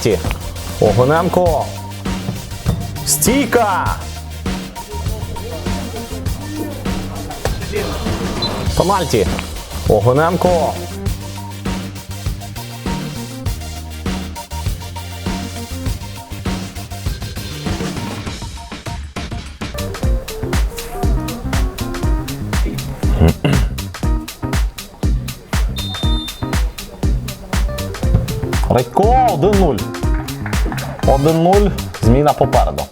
Ті. Огоненко. Стійка. Пенальті. Огоненко. Редько 1-0. 1-0. Зміна попереду.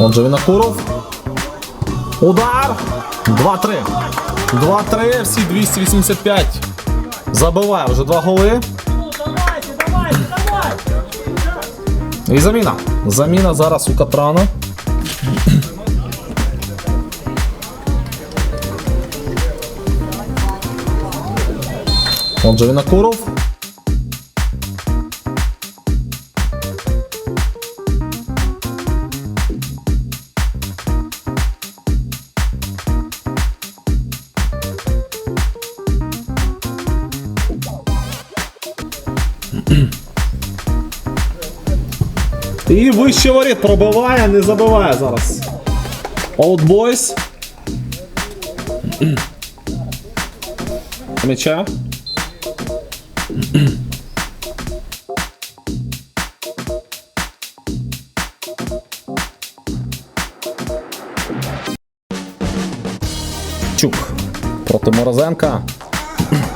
Отже, Вінокуров. Удар. 2-3. 2-3, всі 285. Забиває вже два голи. І заміна. Заміна зараз у Катрана. Отже, Вінокуров. І вище воріт пробиває, не забиває зараз. Boys. М'яча. Чук проти Морозенка.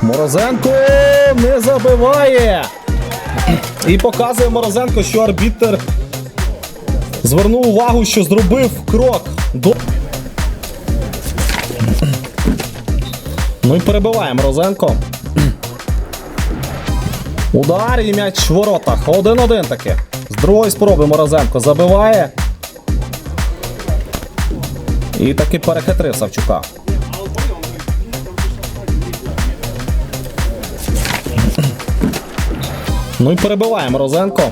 Морозенко не забиває. І показує Морозенко, що арбітер звернув увагу, що зробив крок до. Ну і перебиває Морозенко. Удар і м'яч в воротах. Один-один таки. З другої спроби Морозенко забиває. І таки перехитрив Савчука. Ну і перебиває Морозенко.